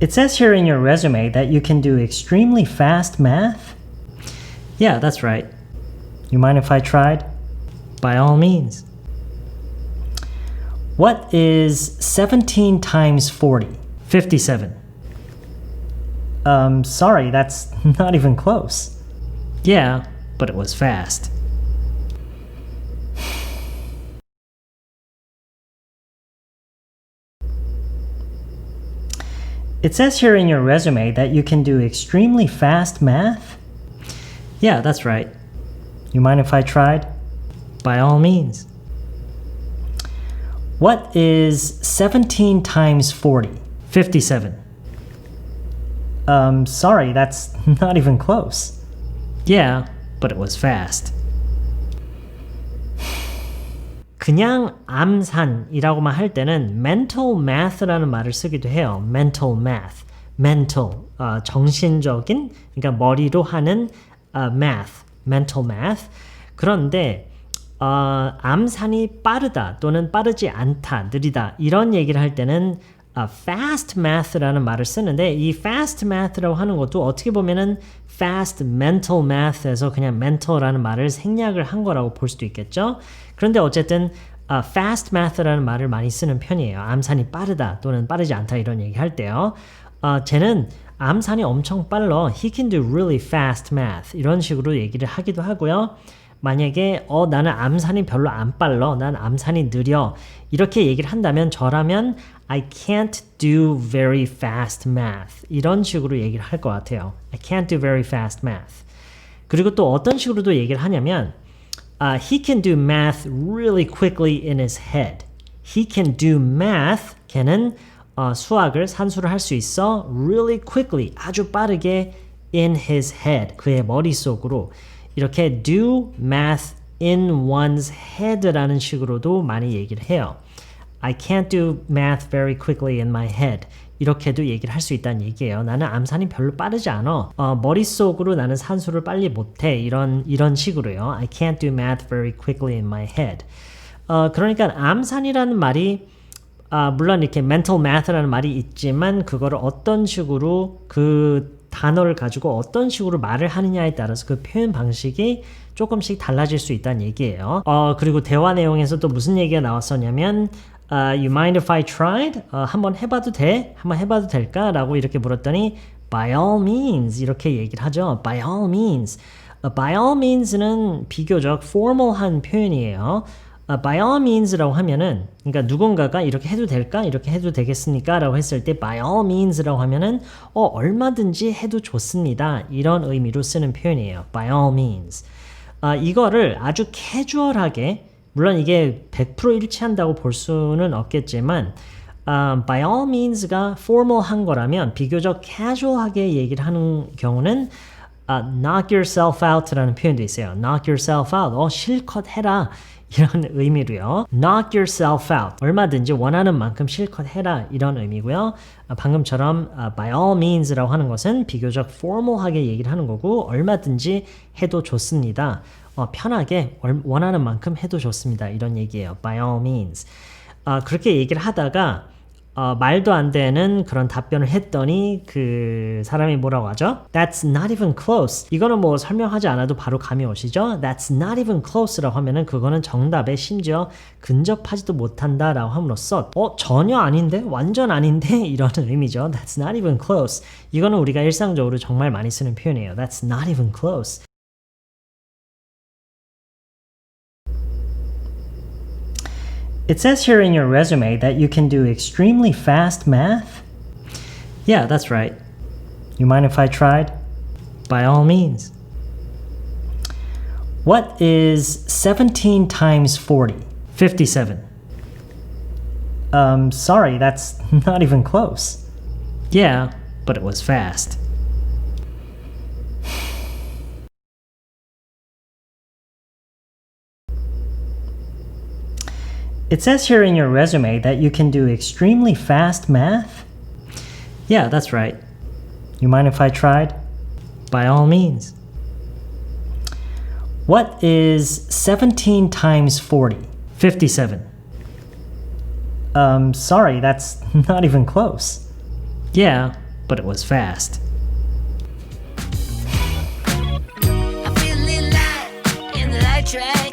It says here in your resume that you can do extremely fast math. Yeah, that's right. You mind if I tried? By all means. What is 17 times 40? 57. Um, sorry, that's not even close. Yeah, but it was fast. It says here in your resume that you can do extremely fast math. Yeah, that's right. You mind if I tried? By all means. What is 17 times 40? 57. Um, sorry, that's not even close. Yeah, but it was fast. 그냥 암산이라고만 할 때는 mental math라는 말을 쓰기도 해요. mental math, mental 어, 정신적인 그러니까 머리로 하는 어, math, mental math. 그런데 어, 암산이 빠르다 또는 빠르지 않다, 느리다 이런 얘기를 할 때는 어, fast math라는 말을 쓰는데 이 fast math라고 하는 것도 어떻게 보면은 fast mental math에서 그냥 mental라는 말을 생략을 한 거라고 볼 수도 있겠죠. 그런데 어쨌든 어, fast math라는 말을 많이 쓰는 편이에요. 암산이 빠르다 또는 빠르지 않다 이런 얘기 할 때요. 어, 쟤는 암산이 엄청 빨라. He can do really fast math 이런 식으로 얘기를 하기도 하고요. 만약에 어 나는 암산이 별로 안 빨라 난 암산이 느려 이렇게 얘기를 한다면 저라면 I can't do very fast math 이런 식으로 얘기를 할 것 같아요 I can't do very fast math 그리고 또 어떤 식으로도 얘기를 하냐면 uh, he can do math really quickly in his head he can do math 걔는 어, 수학을 산수를 할 수 있어 really quickly 아주 빠르게 in his head 그의 머릿속으로 이렇게 do math in one's head라는 식으로도 많이 얘기를 해요. I can't do math very quickly in my head. 이렇게도 얘기를 할 수 있다는 얘기예요. 나는 암산이 별로 빠르지 않아. 어, 머릿속으로 나는 산수를 빨리 못해. 이런 이런 식으로요. I can't do math very quickly in my head. 어, 그러니까 암산이라는 말이 아, 물론 이렇게 mental math라는 말이 있지만 그거를 어떤 식으로 그 단어를 가지고 어떤 식으로 말을 하느냐에 따라서 그 표현 방식이 조금씩 달라질 수 있다는 얘기예요. 어, 그리고 대화 내용에서 또 무슨 얘기가 나왔었냐면 uh, You mind if I tried? 어, 한번 해봐도 돼? 한번 해봐도 될까? 라고 이렇게 물었더니 By all means 이렇게 얘기를 하죠. By all means. Uh, by all means는 비교적 formal한 표현이에요. Uh, by all means라고 하면은 그러니까 누군가가 이렇게 해도 될까? 이렇게 해도 되겠습니까라고 했을 때 by all means라고 하면은 어 얼마든지 해도 좋습니다. 이런 의미로 쓰는 표현이에요. by all means. 아, 이거를 아주 캐주얼하게 물론 이게 100% 일치한다고 볼 수는 없겠지만 um, by all means가 formal한 거라면 비교적 casual하게 얘기를 하는 경우는 uh, knock yourself out라는 표현도 있어요. knock yourself out. 어, 실컷 해라. 이런 의미로요. knock yourself out. 얼마든지 원하는 만큼 실컷 해라. 이런 의미고요. 아, 방금처럼 아, by all means라고 하는 것은 비교적 formal하게 얘기를 하는 거고 얼마든지 해도 좋습니다. 어, 편하게 원하는 만큼 해도 좋습니다. 이런 얘기예요. by all means. 아, 그렇게 얘기를 하다가 어, 말도 안 되는 그런 답변을 했더니 그 사람이 뭐라고 하죠? That's not even close. 이거는 뭐 설명하지 않아도 바로 감이 오시죠? That's not even close라고 하면은 그거는 정답에 심지어 근접하지도 못한다라고 함으로써 어 전혀 아닌데 완전 아닌데 이런 의미죠. That's not even close. 이거는 우리가 일상적으로 정말 많이 쓰는 표현이에요. That's not even close. It says here in your resume that you can do extremely fast math. Yeah, that's right. You mind if I tried? By all means. What is 17 times 40? 57. Um, sorry, that's not even close. Yeah, but it was fast. It says here in your resume that you can do extremely fast math. Yeah, that's right. You mind if I tried? By all means. What is 17 times 40? 57. Um, sorry, that's not even close. Yeah, but it was fast. I